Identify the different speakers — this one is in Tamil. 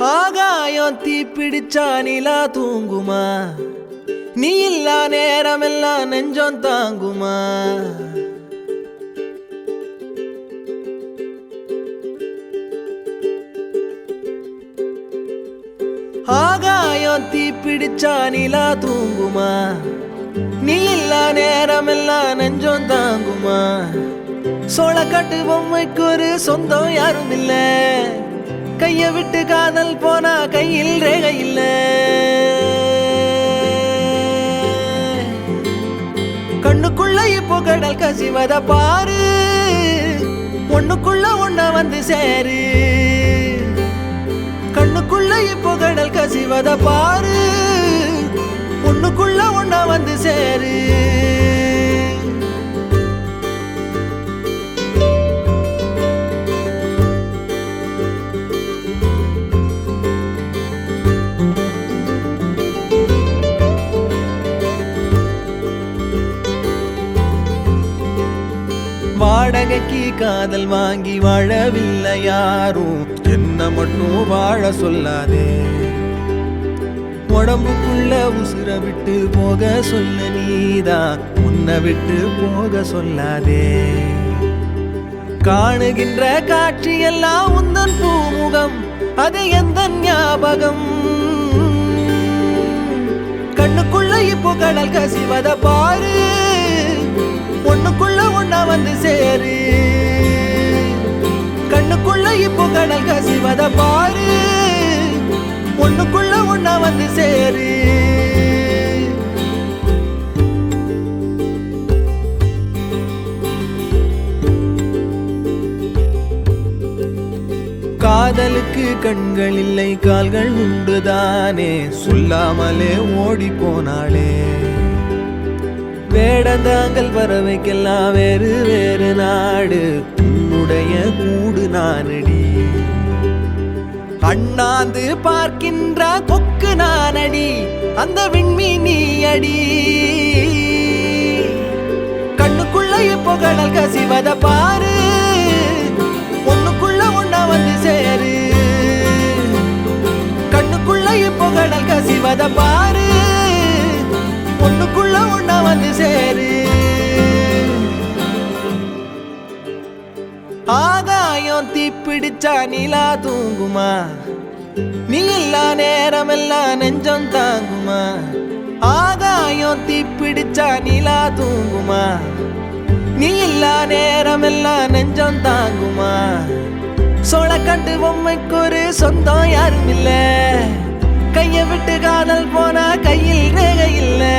Speaker 1: ஆகாயம் தீப்பிடிச்சா நிலா தூங்குமா? நீ இல்லா நேரமெல்லாம் நெஞ்சம் தாங்குமா? ஆகாயம் தீப்பிடிச்சா நிலா தூங்குமா? நீ இல்லா நேரமெல்லாம் நெஞ்சம் தாங்குமா? சோழக்காட்டு பொம்மைக்கு ஒரு சொந்தம் யாரும் இல்லை கைய விட்டு காதல் போனா கையில் ரேகை இல்ல. கண்ணுக்குள்ள இப்போ கடல் கசிவத பாரு. ஒண்ணுக்குள்ள ஒன்ன வந்து சேரு. கண்ணுக்குள்ள இப்போ கடல் கசிவத பாரு. ஒண்ணுக்குள்ள ஒன்ன வந்து சேரு. வாடகைக்கு காதல் வாங்கி வாழவில்லை யாரும். என்ன மட்டும் வாழ சொல்லாதே. உடம்புக்குள்ள உசுர விட்டு போக சொல்ல நீதான் உன்னை விட்டு போக சொல்லாதே. காணுகின்ற காட்சி எல்லாம் உந்தன் பூமுகம். அது எந்த ஞாபகம்? கண்ணுக்குள்ள இப்போ கடல் கசிவத பாரு. வந்து சேரு. கண்ணுக்குள்ள இப்போ கடல் கசிவத பாரு. ஒண்ணுக்குள்ள ஒண்ணா வந்து சேரு. காதலுக்கு கண்கள் இல்லை கால்கள் உண்டுதானே. சொல்லாமலே ஓடி போனாளே. வேடந்தாங்கள் பறவைக்கெல்லாம் வேறு வேறு நாடு. உன்னுடைய கூடு நானடி. அண்ணாந்து பார்க்கின்ற கொக்கு நானடி. அந்த விண்மீனி அடி கண்ணுக்குள்ள இப்போ கடல் கசிவத பாரு. ஒண்ணுக்குள்ள ஒண்ணா வந்து சேரு. கண்ணுக்குள்ள இப்போ கடல் கசிவத பாரு. வந்து சேரு ஆகாயம் தீப்பிடிச்சா நிலா தூங்குமா நீ இல்லா நேரமெல்லாம் நெஞ்சம் தாங்குமா ஆகாயம் தீப்பிடிச்சா நிலா தூங்குமா நீ இல்லா நேரமெல்லாம் நெஞ்சம் தாங்குமா சோழ கண்டு பொம்மைக்கு ஒரு சொந்தம் யாரும் இல்லை கையை விட்டு காதல் போனா கையில் ரேகை இல்லை